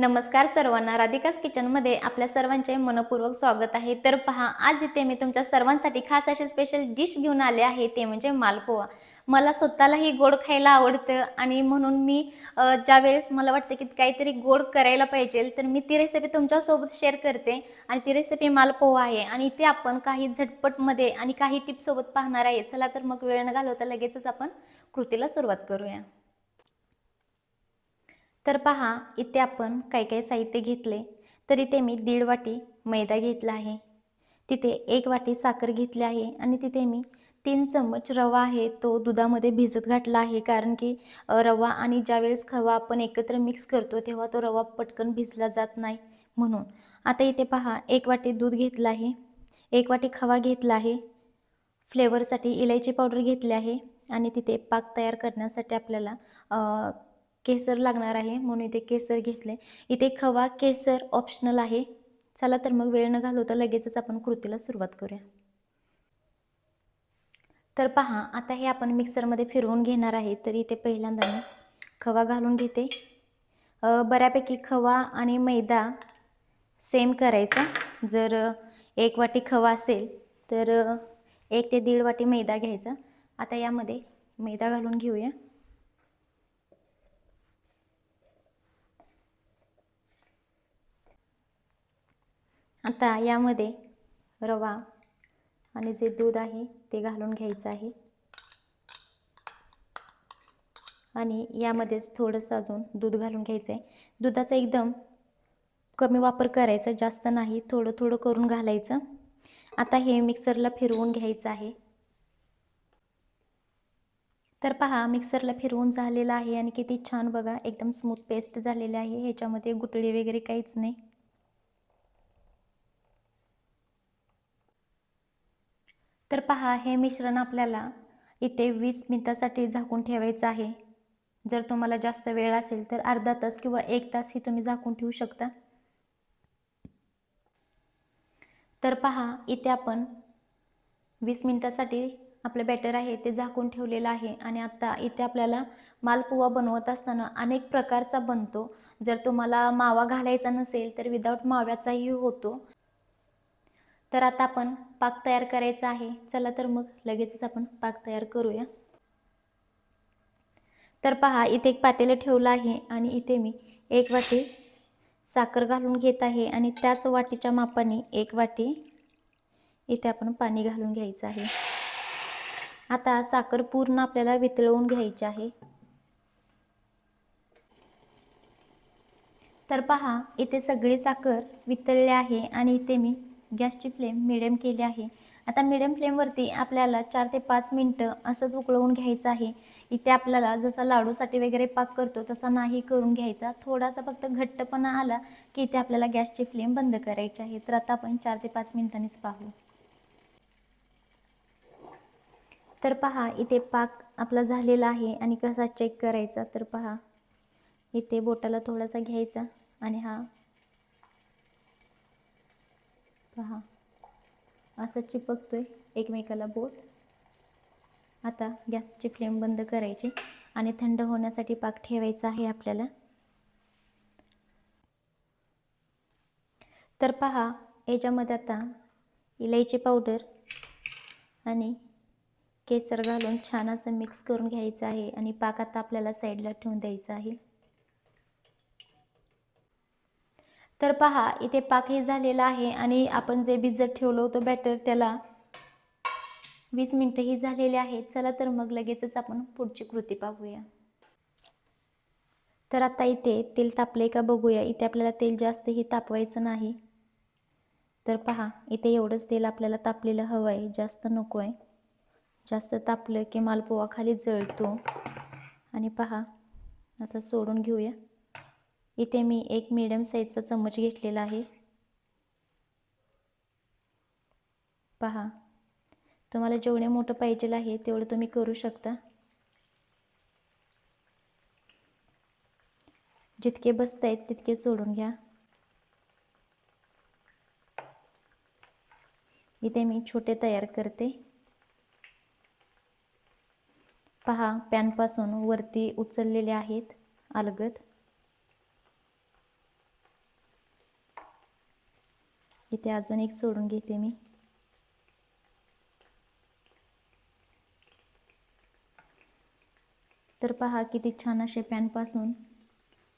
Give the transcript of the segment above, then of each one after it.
नमस्कार सर्वांना. राधिकास किचनमध्ये आपल्या सर्वांचे मनपूर्वक स्वागत आहे. तर पहा आज इथे मी तुमच्या सर्वांसाठी खास अशी स्पेशल डिश घेऊन आले आहे. ते म्हणजे मालपोहा. मला स्वतःलाही गोड खायला आवडतं आणि म्हणून मी ज्यावेळेस मला वाटतं की काहीतरी गोड करायला पाहिजे तर मी ती रेसिपी तुमच्यासोबत शेअर करते. आणि ती रेसिपी मालपोहा आहे. आणि इथे आपण काही झटपटमध्ये आणि काही टिप्ससोबत पाहणार आहे. चला तर मग वेळ न घालवता लगेचच आपण कृतीला सुरुवात करूया. तर पहा इथे आपण काय काय साहित्य घेतले. तर इथे मी दीड वाटी मैदा घेतला आहे. तिथे एक वाटी साखर घेतली आहे आणि तिथे मी तीन चम्मच रवा आहे तो दुधामध्ये भिजत घातला आहे. कारण की रवा आणि ज्यावेळेस खवा आपण एकत्र मिक्स करतो तेव्हा तो रवा पटकन भिजला जात नाही म्हणून. आता इथे पहा एक वाटी दूध घेतलं आहे. एक वाटी खवा घेतला आहे. फ्लेवरसाठी इलायची पावडर घेतली आहे. आणि तिथे पाक तयार करण्यासाठी आपल्याला केसर लागणार आहे म्हणून इथे केसर घेतले इथे खवा केसर ऑप्शनल आहे. चला तर मग वेळ न घालवता लगेचच आपण कृतीला सुरुवात करूया. तर पहा आता हे आपण मिक्सरमध्ये फिरवून घेणार आहे तर इथे पहिल्यांदा मी खवा घालून घेते. बऱ्यापैकी खवा आणि मैदा सेम करायचा. जर एक वाटी खवा असेल तर एक ते दीड वाटी मैदा घ्यायचा. आता यामध्ये मैदा घालून घेऊया. आता यामध्ये रवा आणि जे दूध आहे ते घालून घ्यायचं आहे. आणि यामध्येच थोडंसं अजून दूध घालून घ्यायचं आहे दुधाचा एकदम कमी वापर करायचा जास्त नाही थोडं थोडं करून घालायचं. आता हे मिक्सरला फिरवून घ्यायचं आहे. तर पहा मिक्सरला फिरवून झालेलं आहे आणि किती छान बघा एकदम स्मूथ पेस्ट झालेली आहे. ह्याच्यामध्ये गुटळी वगैरे काहीच नाही. तर पहा हे मिश्रण आपल्याला इथे वीस मिनटासाठी झाकून ठेवायचं आहे. जर तुम्हाला जास्त वेळ असेल तर अर्धा तास किंवा एक तास ही तुम्ही झाकून ठेवू शकता. तर पहा इथे आपण वीस मिनटासाठी आपलं बॅटर आहे ते झाकून ठेवलेलं आहे आणि आता इथे आपल्याला मालपुवा बनवत असताना अनेक प्रकारचा बनतो. जर तुम्हाला मावा घालायचा नसेल तर विदाऊट माव्याचाही होतो. तर आता आपण पाक तयार करायचा आहे. चला तर मग लगेचच आपण पाक तयार करूया. तर पहा इथे एक पातेलं ठेवलं आहे आणि इथे मी एक वाटी साखर घालून घेत आहे आणि त्याच वाटीच्या मापाने एक वाटी इथे आपण पाणी घालून घ्यायचं आहे. आता साखर पूर्ण आपल्याला वितळवून घ्यायची आहे. तर पहा इथे सगळी साखर वितळली आहे आणि इथे मी गॅसची फ्लेम मिडियम केली आहे. आता मिडियम फ्लेमवरती आपल्याला चार ते पाच मिनटं असंच उकळवून घ्यायचं आहे. इथे आपल्याला जसा लाडूसाठी वगैरे पाक करतो तसा नाही करून घ्यायचा. थोडासा फक्त घट्टपणा आला की इथे आपल्याला गॅसची फ्लेम बंद करायची आहे. तर आता आपण चार ते पाच मिनिटांनीच पाहू. तर पहा इथे पाक आपला झालेला आहे आणि कसा चेक करायचा? तर पहा इथे बोटाला थोडासा घ्यायचा आणि हा पहा. असं आहे एकमेकाला बोट. आता गॅसची फ्लेम बंद करायची आणि थंड होण्यासाठी पाक ठेवायचा आहे आपल्याला. तर पहा याच्यामध्ये आता इलायची पावडर आणि केसर घालून छान असं मिक्स करून घ्यायचं आहे आणि पाक आता आपल्याला साईडला ठेवून द्यायचा आहे. तर पहा इथे पाकही झालेला आहे आणि आपण जे भिजत ठेवलं होतं बॅटर त्याला वीस मिनटंही झालेले आहेत चला तर मग लगेचच आपण पुढची कृती पाहूया. तर आता इथे तेल तापले का बघूया. इथे आपल्याला तेल जास्तही तापवायचं नाही. तर पहा इथे एवढंच तेल आपल्याला तापलेलं हवं आहे जास्त नको आहे जास्त तापलं की मालपोवा खाली जळतो. आणि पहा आता सोडून घेऊया. इथे मी एक मीडियम साईजचा चम्मच घेतलेला आहे. पहा. तुम्हाला जेवढे मोठं पाहिजे आहे तेवढं तुम्ही करू शकता. जितके बसत आहेत तितके सोडून घ्या. इथे मी छोटे तयार करते. पहा पॅनपासून वरती उचललेले आहेत अलगद. इथे अजून एक सोडून घेते मी. तर पहा किती छान असे पॅनपासून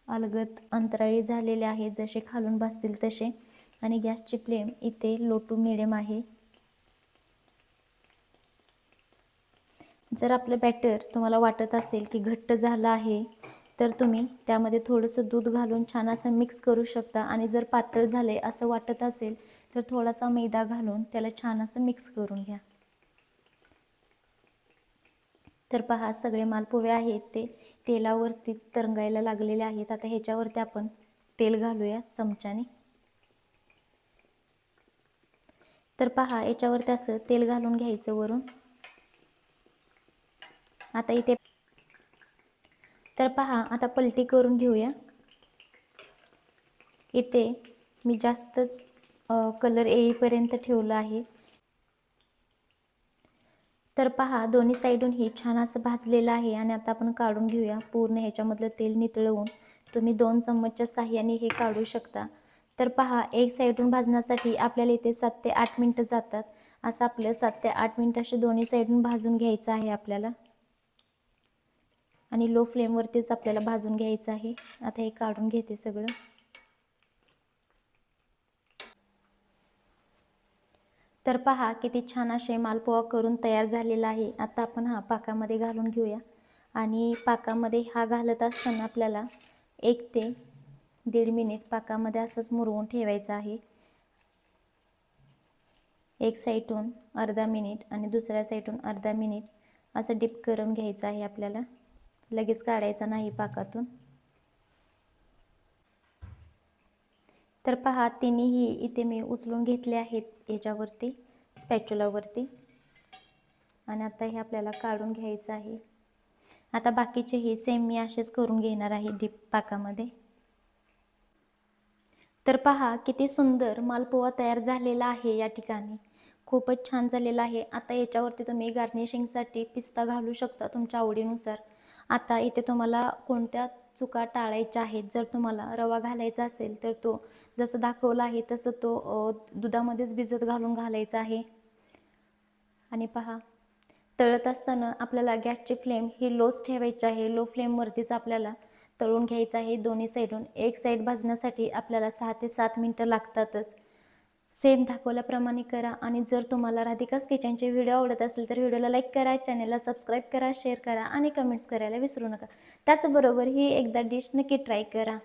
अलगत अंतराळी झालेले आहेत जसे खालून बसतील तसे. आणि गॅसची फ्लेम इथे लो टू मिडियम आहे. जर आपलं बॅटर तुम्हाला वाटत असेल की घट्ट झालं आहे तर तुम्ही त्यामध्ये थोडंसं दूध घालून छान असं मिक्स करू शकता. आणि जर पातळ झाले असं वाटत असेल तर थोडासा मैदा घालून त्याला छान असं मिक्स करून घ्या. तर पहा सगळे मालपोहे आहेत ते. तेलावरती तरंगायला लागलेले आहेत. आता ह्याच्यावरती आपण तेल घालूया चमच्याने. तर पहा याच्यावरती असं तेल घालून घ्यायचं वरून. आता इथे तर पहा आता पलटी करून घेऊया. इथे मी जास्तच कलर येईपर्यंत ठेवलं आहे. तर पहा दोन्ही साईडून हे छान असं भाजलेलं आहे आणि आता आपण काढून घेऊया. पूर्ण ह्याच्यामधलं तेल नितळवून तुम्ही दोन चम्मचच्या साह्याने हे काढू शकता. तर पहा एक साईडून भाजण्यासाठी आपल्याला इथे सात ते आठ मिनटं जातात. असं आपलं सात ते आठ मिनटं असे दोन्ही साईडून भाजून घ्यायचं आहे आपल्याला. आणि लो फ्लेमवरतीच आपल्याला भाजून घ्यायचं आहे. आता हे काढून घेते सगळं. तर पहा किती छान असे मालपोहा करून तयार झालेला आहे. आता आपण हा पाकामध्ये घालून घेऊया. आणि पाकामध्ये हा घालत असताना आपल्याला एक ते दीड मिनिट पाकामध्ये असंच मुरवून ठेवायचं आहे. एक साईडून अर्धा मिनिट आणि दुसऱ्या साईडून अर्धा मिनिट असं डिप करून घ्यायचं आहे आपल्याला. लगेच काढायचा नाही पाकातून. तर पहा तिन्हीही इथे मी उचलून घेतले आहेत याच्यावरती स्पॅच्युलावरती. आणि आता हे आपल्याला काढून घ्यायचं आहे. आता बाकीचेही सेम मी असेच करून घेणार आहे डीप पाकामध्ये. तर पहा किती सुंदर मालपोहा तयार झालेला आहे या ठिकाणी. खूपच छान झालेला आहे. आता याच्यावरती तुम्ही गार्निशिंगसाठी पिस्ता घालू शकता तुमच्या आवडीनुसार. आता इथे तुम्हाला कोणत्या चुका टाळायच्या आहेत? जर तुम्हाला रवा घालायचा असेल तर तो जसं दाखवला आहे तसं तो दुधामध्येच भिजत घालून घालायचा आहे. आणि पहा तळत असताना आपल्याला गॅसची फ्लेम ही लोच ठेवायची आहे. लो फ्लेमवरतीच आपल्याला तळून घ्यायचं आहे. दोन्ही साईडून एक साईड भाजण्यासाठी आपल्याला सहा ते सात मिनटं लागतातच. सेम दाखवल्याप्रमाणे करा. आणि जर तुम्हाला राधिकाच किचनचे व्हिडिओ आवडत असेल तर व्हिडिओला लाईक करा चॅनलला सबस्क्राईब करा शेअर करा आणि कमेंट्स करायला विसरू नका. त्याचबरोबर ही एकदा डिश नक्की ट्राय करा.